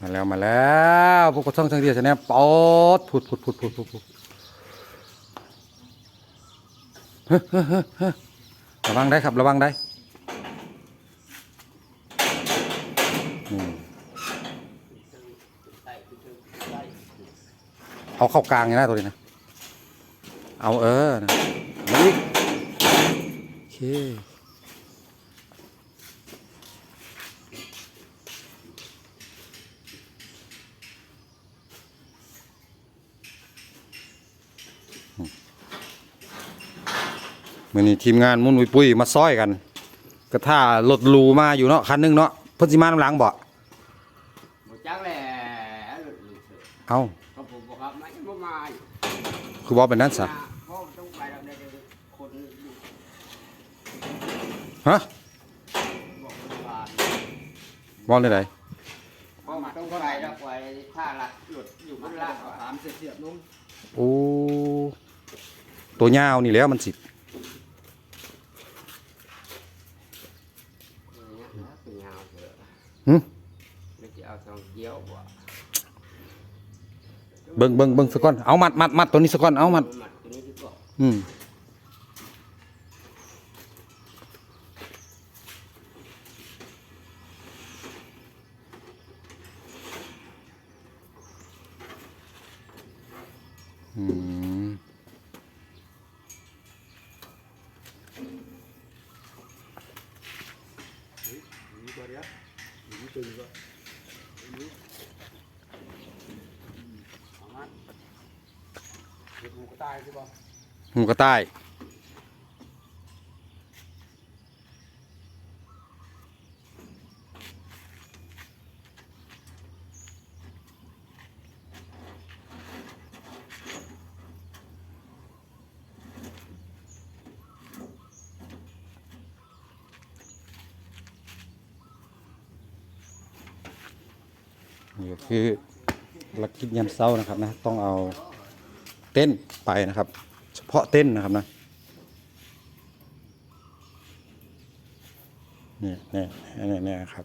มาแล้วมาแล้วพวกกระท่องทั้งเดียวชนะปอดพุดพุดพุดพุดพุดพุดเฮ้ยเฮ้ยเฮ้ยเฮ้ยระวังได้ครับระวังได้เอาเข้ากลางอย่างนั้ตัวนี้นะ เอาเออนะมาอีกโอเค มื่อนี้ทีมงานมุ่นอุยปุ้ยมาซ้อยกันกระท่ารถลูมาอยู่เนาะคันหนึงเนาะเพิ่นสิมาน้ำหลังบ่บ่จักแหละหลุดหลุดเถอะเอ้าเขาผมบอกครับมันบ่มาอยู่คือว่าเป็นนั้นซะเพราะมันต้องไปแล้วเดี๋ยวๆคนอยู่ฮะบอกมันว่าบ่เลยไดเพราะมันต้องไปแล้วไปถ้าหลักหลุดอยู่บนล่างก็ถามเสียบๆนุ่มโอ้ตัวยาวนี่แหล้วมันสิ อย่างเงี้ยนะเป็นยาวเถอะ หึไม่สิเอาสองเกี้ยวบ่เบิ่งเบิ่งเบิ่งซะก่อนเอามัดมัดมัดตัวนี้ซะก่อนเอามัดหมัดตัวนี้ดีกว่าอืมอืม เอามาเด็กหมูก็ตายใช่ป่ะหูกระต่าย นี่คือลักกิจยามเช้านะครับนะต้องเอาเต้นไปนะครับ เฉพาะเต้นนะครับนะนี่นี่นี่นี่ครับ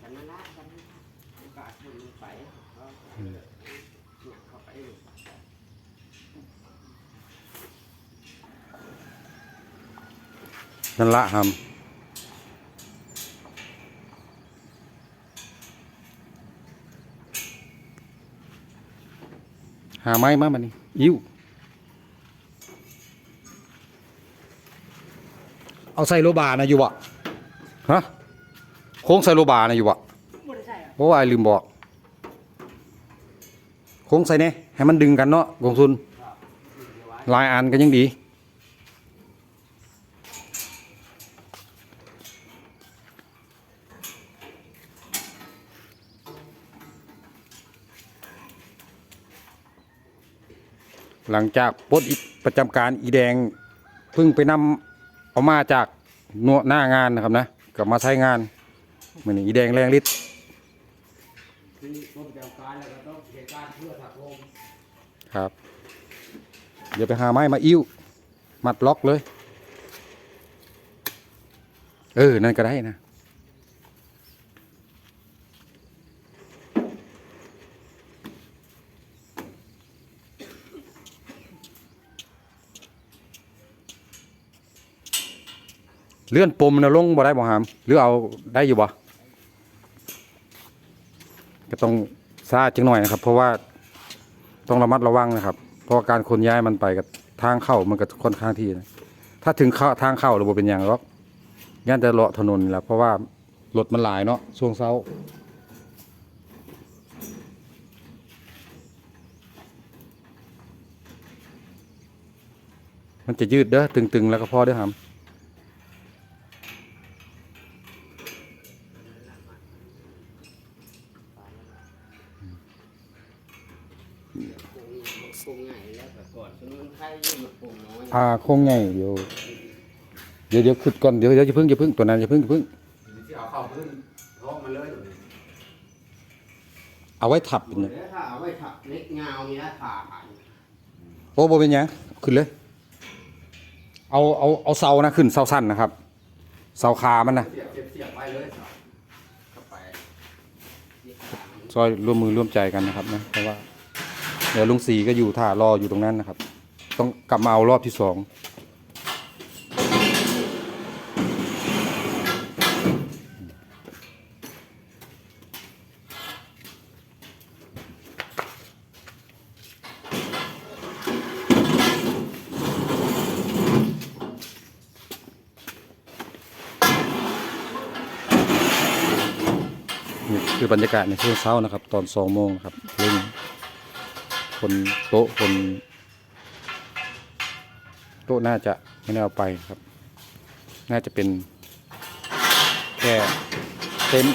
ฉันนั่นละฉันนั่นละโอกาสมันไปเอาเนี่ยเข้าไปอยู่ นั่นละฮัมหาไม้มาบันนี้ยิ้วเอาใส่โลบานะอยู่บ่ฮะโค้งใส่โลบานะอยู่บ่บ่ได้ใช่อะเพราะว่าไอ้ลืมบอกโค้งใส่เนี่ยให้มันดึงกันเนาะกองทุนหลายอันก็ยังดี หลังจากปลดอีประจำการอีแดงเพิ่งไปนำเอามาจากหนวหน้างานนะครับนะกลับมาใช้งานเหมือนอีแดงแรงฤทธิ์คือผู้ประจำการแล้วก็ต้องเหตุการณ์เพื่อถักลมครับ เดี๋ยวไปหาไม้มาอิ่วมัดล็อกเลย เออ นั่นก็ได้นะ เลื่อนปมนะลงบ่ได้บ่หาม หรือเอาได้อยู่บ่ก็ต้องซาจังหน่อยนะครับ เพราะว่าต้องระมัดระวังนะครับ เพราะการขนย้ายมันไปกับทางเข้ามันก็ค่อนข้างที่นะถ้าถึงเข้าทางเข้าระบบเป็นอย่างหรอกย่านจะเลาะถนนนแหละเพราะว่ารถมันหลายเนาะช่วงเช้ามันจะยืดเด้อตึงๆ แล้วก็พอเด้อครับ ปรุงง่ายแล้วแต่ก่อนสมุนไพรยิ่งมาปรุงน้อยอ่าโคงไงเดี๋ยวเดี๋ยวเดี๋ยวขึ้นก่อนเดี๋ยวเดี๋ยวจะพึ่งจะพึ่งตัวนั้นจะพึ่งจะพึ่ง ที่เอาเข้าพื้นท้องมันเลยเอาไว้ทับเป็นเดี๋เนี่ยยวถ้าเอาไว้ถักเล็กเงานี่นะผ่าผ่านโอ้บ่เป็นหยังขึ้นเลย เอาเอาเอาเสานะขึ้นเสาสั้นนะครับ เสาคามันนะเสียบเสียบเสียบไว้เลยเข้าไปที่ขามันซอยร่วมมือร่วมใจกันนะครับนะเพราะว่า เดี๋ยวลุงสีก็อยู่ท่ารออยู่ตรงนั้นนะครับ ต้องกลับมาเอารอบที่สองนี่คือบรรยากาศในช่วงเช้านะครับ ตอนสองโมงนะครับเร่ง คนโต๊ะคน โต๊ะน่าจะไม่ได้เอาไปครับ น่าจะเป็นแค่เต็นท์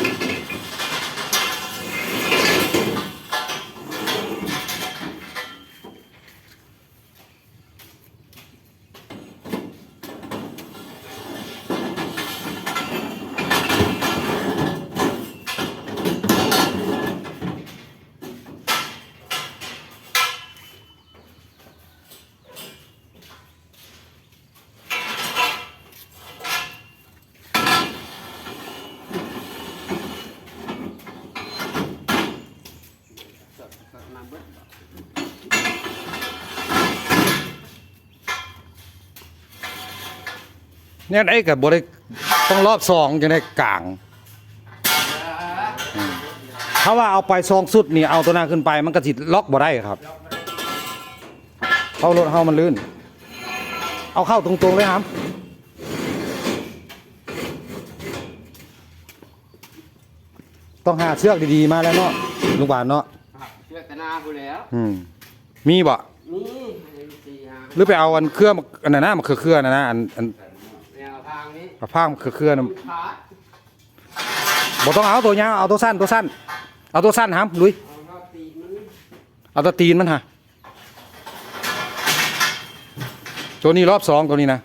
เนี่ยไอ้กับบได้ต้องรอบสองจะได้กลางอืมถ้าว่าเอาไปซองสุดนี่เอาตัวหน้าขึ้นไปมันก็จิล็อกบ่ได้ครับเข้ารถเข้ามันลื่น เอาเข้าตรงๆเลยครับต้องหาเชือกดีๆมาแล้วเนาะลุงบานเนาะหักเชือกกระนาผู้แล้วอืมมีบ่นี่ให้ลูกตีฮะหรือไปเอาอันเครื่องอันนั้นนะมันคือเครื่องนะนะอันอันแนว ทางนี้ผ้าคือเครื่องนะขาดบ่ต้องเอาตัวยาวเอาตัวสั้นตัวสั้น เอาตัวสั้นครับลุยเอาเข้าตีมันเอาตัวตีนมันฮะตัวนี้รอบสองตัวนี้นะ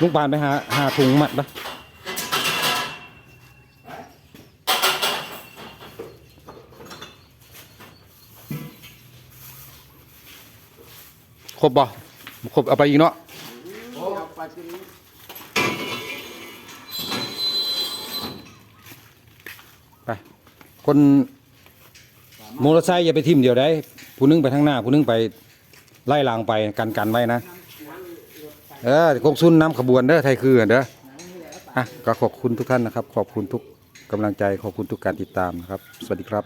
ลุงปานไปหาหาถุงมัดปะค รบบ่ครบเอาไปอีกเนาะไปคนมอเตอร์ไซค์อย่าไปทิ่มเดียวได้ผู้นึงไปทางหน้าผู้นึงไปไล่ลางไปกันกันไว้นะเออกงซุนน้ำขบวนเด้อไทยคือเด้ออะก็ขอบคุณทุกท่านนะครับ ขอบคุณทุกกำลังใจขอบคุณทุกการติดตามนะครับ สวัสดีครับ